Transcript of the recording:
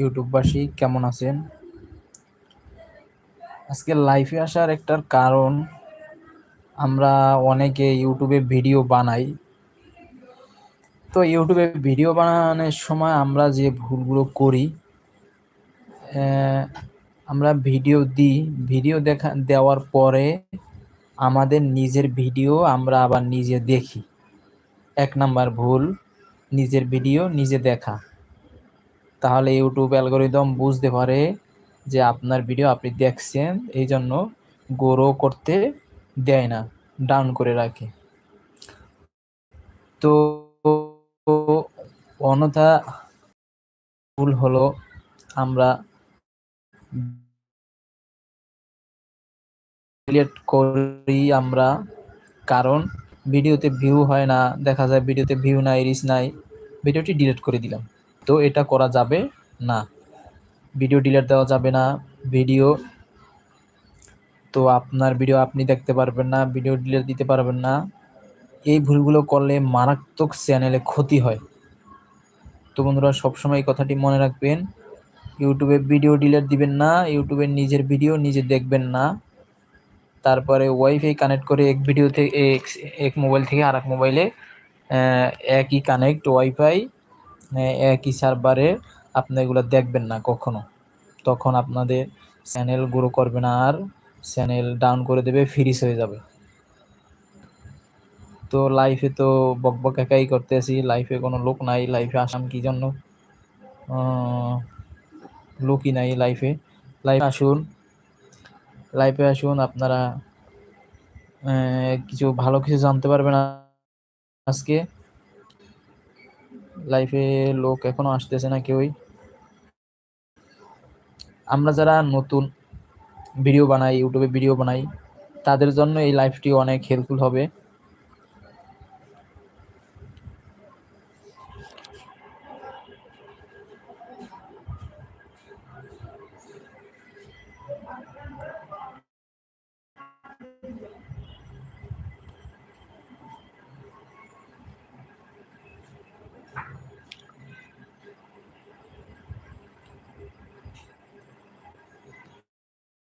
ইউটিউববাসী কেমন আছেন? আজকে লাইভে আসার একটার কারণ, আমরা অনেকে ইউটিউবে ভিডিও বানাই। তো ইউটিউবে ভিডিও বানানোর সময় আমরা যে ভুলগুলো করি আমরা ভিডিও দিই। ভিডিও দেখা, দেওয়ার পরে আমাদের নিজের ভিডিও আমরা আবার নিজে দেখি। এক নাম্বার ভুল, নিজের ভিডিও নিজে দেখা। তাহলে ইউটিউব অ্যালগোরিদম বুঝতে পারে যে আপনার ভিডিও আপনি দেখছেন এই জন্য গ্রো করতে দেয় না ডাউন করে রাখে। তো অনথা ভুল হলো, আমরা ডিলিট করি আমরা, কারণ ভিডিওতে ভিউ হয় না, দেখা যায় ভিডিওতে ভিউ নাই রিচ নাই ভিডিওটি ডিলিট করে দিলাম। তো এটা করা যাবে না। ভিডিও ডিলিট দেওয়া যাবে না ভিডিও তো আপনার ভিডিও আপনি দেখতে পারবেন না ভিডিও ডিলিট দিতে পারবেন না। এই ভুলগুলো করলে মারাত্মক চ্যানেলে ক্ষতি হয়। তো বন্ধুরা, সবসময় এই কথাটি মনে রাখবেন ইউটিউবে ভিডিও ডিলিট দিবেন না ইউটিউবে নিজের ভিডিও নিজে দেখবেন না। তারপরে ওয়াইফাই কানেক্ট করে এক ভিডিও থেকে এক মোবাইল থেকে আর এক মোবাইলে একই কানেক্ট ওয়াইফাই একই সার্ভারে আপনি এগুলো দেখবেন না কখনো। তখন আপনাদের চ্যানেল গ্রো করবে না আর চ্যানেল ডাউন করে দেবে ফ্রিজ হয়ে যাবে। তো লাইফে তো বক বক একাই করতেছি লাইফে কোনো লোক নাই লাইফে আসাম কি জন্য? লোকই নাই লাইফে লাইফে আসুন লাইফে আসুন, আপনারা কিছু ভালো কিছু জানতে পারবেন আজকে। লাইফে লোক এখনও আসতেছে না কেউই। আমরা যারা নতুন ভিডিও বানাই ইউটিউবে ভিডিও বানাই, তাদের জন্য এই লাইফটি অনেক হেল্পফুল হবে।